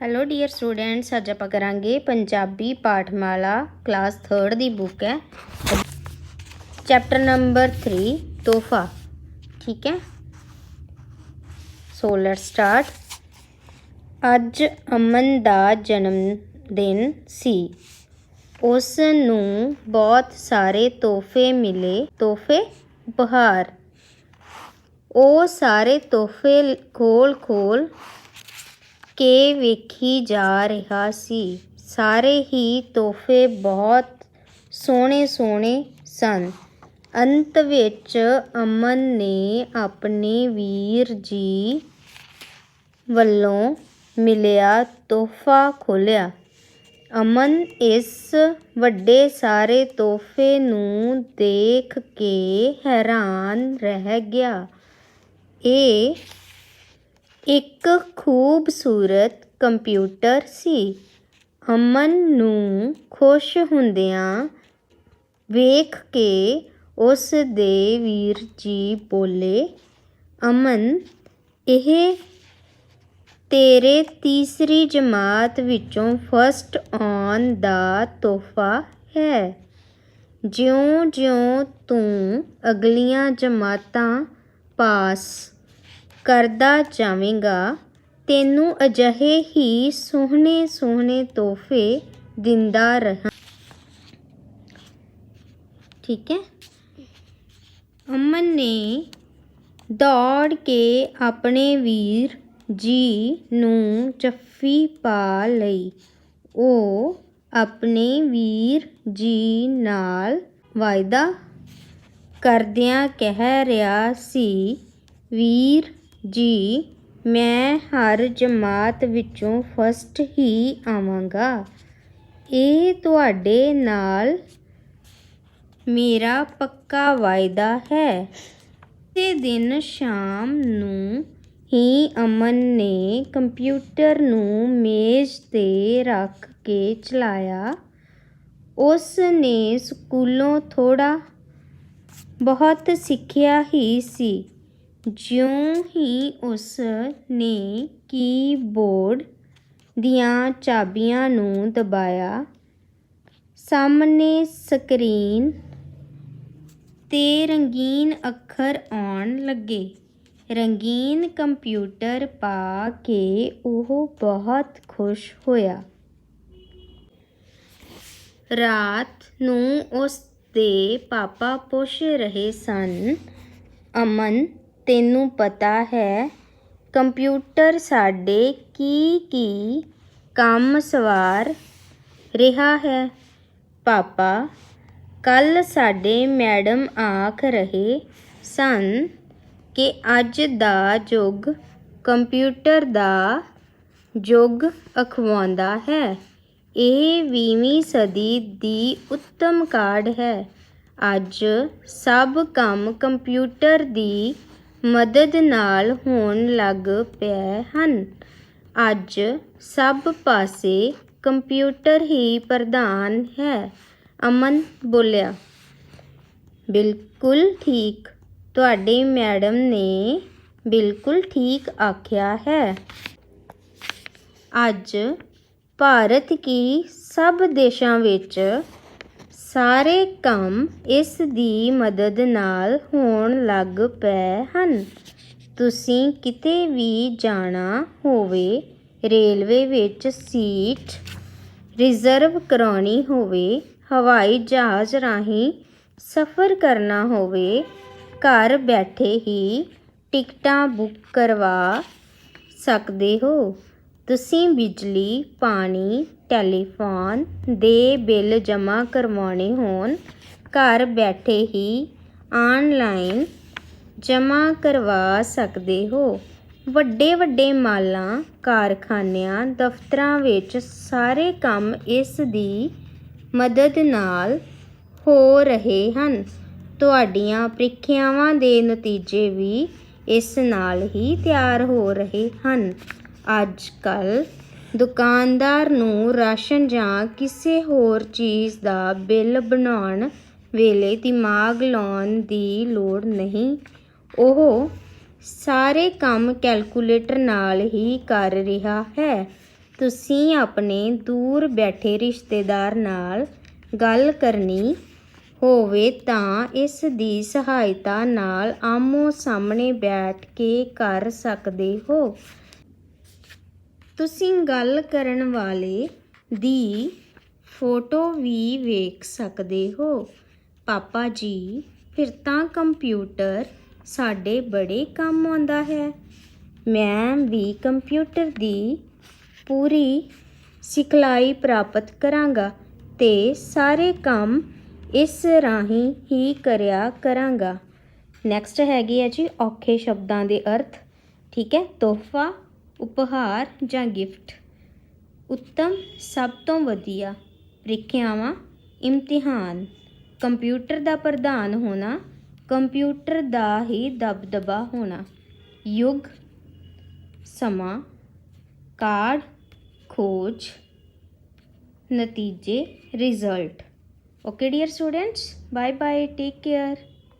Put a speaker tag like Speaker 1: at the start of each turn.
Speaker 1: Hello dear students ਅੱਜ ਆਪਾਂ ਕਰਾਂਗੇ ਪੰਜਾਬੀ ਪਾਠਮਾਲਾ ਕਲਾਸ 3rd ਦੀ ਬੁੱਕ ਹੈ। ਚੈਪਟਰ ਨੰਬਰ 3 ਤੋਹਫਾ। ਠੀਕ ਹੈ? ਸੋ ਲੈਟਸ ਸਟਾਰਟ ਅੱਜ ਅਮਨ ਦਾ ਜਨਮ ਦਿਨ ਸੀ। ਉਸ ਨੂੰ ਬਹੁਤ ਸਾਰੇ ਤੋਹਫੇ ਮਿਲੇ। ਤੋਹਫੇ? ਉਪਹਾਰ ਉਹ ਸਾਰੇ ਤੋਹਫੇ ਖੋਲ ਖੋਲ ਕੇ ਵੇਖੀ ਜਾ ਰਿਹਾ ਸੀ। ਸਾਰੇ ਹੀ ਤੋਹਫੇ ਬਹੁਤ ਸੋਹਣੇ ਸੋਹਣੇ ਸਨ। ਅੰਤ ਵਿੱਚ ਅਮਨ ਨੇ ਆਪਣੇ ਵੀਰ ਜੀ ਵੱਲੋਂ ਮਿਲਿਆ ਤੋਹਫਾ ਖੋਲ੍ਹਿਆ। ਅਮਨ ਇਸ ਵੱਡੇ ਸਾਰੇ ਤੋਹਫੇ ਨੂੰ ਦੇਖ ਕੇ ਹੈਰਾਨ ਰਹਿ ਗਿਆ। ਇਹ ਇੱਕ ਖੂਬਸੂਰਤ ਕੰਪਿਊਟਰ ਸੀ। ਅਮਨ ਨੂੰ ਖੁਸ਼ ਹੁੰਦਿਆਂ ਵੇਖ ਕੇ ਉਸ ਦੇ ਵੀਰ ਜੀ ਬੋਲੇ, ਅਮਨ, ਇਹ ਤੇਰੇ ਤੀਸਰੀ ਜਮਾਤ ਵਿੱਚੋਂ ਫਸਟ ਆਉਣ ਦਾ ਤੋਹਫਾ ਹੈ। ਜਿਉਂ-ਜਿਉਂ ਤੂੰ ਅਗਲੀਆਂ ਜਮਾਤਾਂ ਪਾਸ ਕਰਦਾ ਜਾਵੇਂਗਾ, ਤੈਨੂੰ ਅਜਿਹੇ ਹੀ ਸੋਹਣੇ ਸੋਹਣੇ ਤੋਹਫੇ ਦਿੰਦਾ ਰਹਾਂ। ਠੀਕ ਹੈ? ਅਮਨ ਨੇ ਦੌੜ ਕੇ ਆਪਣੇ ਵੀਰ ਜੀ ਨੂੰ ਜੱਫੀ ਪਾ ਲਈ। ਉਹ ਆਪਣੇ ਵੀਰ ਜੀ ਨਾਲ ਵਾਅਦਾ ਕਰਦਿਆਂ ਕਹਿ ਰਿਹਾ ਸੀ, ਵੀਰ ਜੀ, ਮੈਂ ਹਰ ਜਮਾਤ ਵਿੱਚੋਂ ਫਸਟ ਹੀ ਆਵਾਂਗਾ। ਇਹ ਤੁਹਾਡੇ ਨਾਲ ਮੇਰਾ ਪੱਕਾ ਵਾਅਦਾ ਹੈ। ਤੇ ਦਿਨ ਸ਼ਾਮ ਨੂੰ ਹੀ ਅਮਨ ਨੇ ਕੰਪਿਊਟਰ ਨੂੰ ਮੇਜ਼ ਤੇ ਰੱਖ ਕੇ ਚਲਾਇਆ। ਉਸ ਨੇ ਸਕੂਲੋਂ ਥੋੜਾ ਬਹੁਤ ਸਿੱਖਿਆ ਹੀ ਸੀ। ਜਿਉਂ ਹੀ ਉਸ ਨੇ ਕੀਬੋਰਡ ਦੀਆਂ ਚਾਬੀਆਂ ਨੂੰ ਦਬਾਇਆ। ਸਾਹਮਣੇ ਸਕਰੀਨ ਤੇ ਰੰਗੀਨ ਅੱਖਰ ਆਉਣ ਲੱਗੇ। ਰੰਗੀਨ ਕੰਪਿਊਟਰ ਪਾ ਕੇ ਉਹ ਬਹੁਤ ਖੁਸ਼ ਹੋਇਆ। ਰਾਤ ਨੂੰ ਉਸ ਦੇ ਪਾਪਾ ਪੁੱਛ ਰਹੇ ਸਨ, ਅਮਨ ਤੈਨੂੰ ਪਤਾ ਹੈ, ਕੰਪਿਊਟਰ ਸਾਡੇ ਕੀ ਕੀ ਕੰਮ ਸਵਾਰ ਰਿਹਾ ਹੈ। ਪਾਪਾ ਕੱਲ ਸਾਡੇ ਮੈਡਮ ਆਖ ਰਹੇ ਸਨ ਕਿ ਅੱਜ ਦਾ ਯੁੱਗ ਕੰਪਿਊਟਰ ਦਾ ਯੁੱਗ ਅਖਵਾਉਂਦਾ ਹੈ। ਇਹ 20ਵੀਂ ਸਦੀ ਦੀ ਉੱਤਮ ਕਾਢ ਹੈ। ਅੱਜ ਸਭ ਕੰਮ ਕੰਪਿਊਟਰ ਦੀ ਮਦਦ ਨਾਲ ਹੋਣ ਲੱਗ ਪਏ ਹਨ। ਅੱਜ ਸਭ ਪਾਸੇ ਕੰਪਿਊਟਰ ਹੀ ਪ੍ਰਧਾਨ ਹੈ, ਅਮਨ ਬੋਲਿਆ। ਬਿਲਕੁਲ ਠੀਕ, ਤੁਹਾਡੇ ਮੈਡਮ ਨੇ ਬਿਲਕੁਲ ਠੀਕ ਆਖਿਆ ਹੈ। ਅੱਜ ਭਾਰਤ ਕੀ ਸਭ ਦੇਸ਼ਾਂ ਵਿੱਚ ਸਾਰੇ ਕੰਮ ਇਸ ਦੀ ਮਦਦ ਨਾਲ ਹੋਣ ਲੱਗ ਪਏ ਹਨ। ਤੁਸੀਂ ਕਿਤੇ ਵੀ ਜਾਣਾ ਹੋਵੇ, ਰੇਲਵੇ ਵਿੱਚ ਸੀਟ ਰਿਜ਼ਰਵ ਕਰਾਉਣੀ ਹੋਵੇ, ਹਵਾਈ ਜਹਾਜ਼ ਰਾਹੀਂ ਸਫ਼ਰ ਕਰਨਾ ਹੋਵੇ, ਘਰ ਬੈਠੇ ਹੀ ਟਿਕਟਾਂ ਬੁੱਕ ਕਰਵਾ ਸਕਦੇ ਹੋ। ਤੁਸੀਂ ਬਿਜਲੀ, ਪਾਣੀ, ਟੈਲੀਫੋਨ ਦੇ ਬਿੱਲ ਜਮ੍ਹਾਂ ਕਰਵਾਉਣੇ ਹੋਣ, ਘਰ ਬੈਠੇ ਹੀ ਆਨਲਾਈਨ ਜਮ੍ਹਾਂ ਕਰਵਾ ਸਕਦੇ ਹੋ। ਵੱਡੇ ਵੱਡੇ ਮਾਲਾਂ, ਕਾਰਖਾਨਿਆਂ, ਦਫ਼ਤਰਾਂ ਵਿੱਚ ਸਾਰੇ ਕੰਮ ਇਸ ਦੀ ਮਦਦ ਨਾਲ ਹੋ ਰਹੇ ਹਨ। ਤੁਹਾਡੀਆਂ ਪ੍ਰੀਖਿਆਵਾਂ ਦੇ ਨਤੀਜੇ ਵੀ ਇਸ ਨਾਲ ਹੀ ਤਿਆਰ ਹੋ ਰਹੇ ਹਨ। ਅੱਜ ਕੱਲ੍ਹ ਦੁਕਾਨਦਾਰ ਨੂੰ ਰਾਸ਼ਨ ਜਾਂ ਕਿਸੇ ਹੋਰ ਚੀਜ਼ ਦਾ ਬਿੱਲ ਬਣਾਉਣ ਵੇਲੇ ਦਿਮਾਗ ਲਾਉਣ ਦੀ ਲੋੜ ਨਹੀਂ। ਉਹ ਸਾਰੇ ਕੰਮ ਕੈਲਕੂਲੇਟਰ ਨਾਲ ਹੀ ਕਰ ਰਿਹਾ ਹੈ। ਤੁਸੀਂ ਆਪਣੇ ਦੂਰ ਬੈਠੇ ਰਿਸ਼ਤੇਦਾਰ ਨਾਲ ਗੱਲ ਕਰਨੀ ਹੋਵੇ ਤਾਂ ਇਸ ਦੀ ਸਹਾਇਤਾ ਨਾਲ ਆਮੋ ਸਾਹਮਣੇ ਬੈਠ ਕੇ ਕਰ ਸਕਦੇ ਹੋ। ਤੁਸੀਂ ਗੱਲ ਕਰਨ ਵਾਲੇ ਦੀ ਫੋਟੋ ਵੀ ਵੇਖ ਸਕਦੇ ਹੋ। ਪਾਪਾ ਜੀ, ਫਿਰ ਤਾਂ ਕੰਪਿਊਟਰ ਸਾਡੇ ਬੜੇ ਕੰਮ ਆਉਂਦਾ ਹੈ। ਮੈਂ ਵੀ ਕੰਪਿਊਟਰ ਦੀ ਪੂਰੀ ਸਿਖਲਾਈ ਪ੍ਰਾਪਤ ਕਰਾਂਗਾ ਤੇ ਸਾਰੇ ਕੰਮ ਇਸ ਰਾਹੀਂ ਹੀ ਕਰਿਆ ਕਰਾਂਗਾ। ਨੈਕਸਟ ਹੈਗੀ ਹੈ ਜੀ ਔਖੇ ਸ਼ਬਦਾਂ ਦੇ ਅਰਥ। ਠੀਕ ਹੈ, ਤੋਹਫਾ ਉਪਹਾਰ ਜਾਂ ਗਿਫਟ। ਉੱਤਮ, ਸਭ ਤੋਂ ਵਧੀਆ ਪ੍ਰੀਖਿਆਵਾਂ, ਇਮਤਿਹਾਨ। ਕੰਪਿਊਟਰ ਦਾ ਪ੍ਰਧਾਨ ਹੋਣਾ, ਕੰਪਿਊਟਰ ਦਾ ਹੀ ਦਬਦਬਾ ਹੋਣਾ। ਯੁੱਗ, ਸਮਾਂ, ਕਾਰਡ, ਖੋਜ, ਨਤੀਜੇ, result. Okay dear students bye bye take care.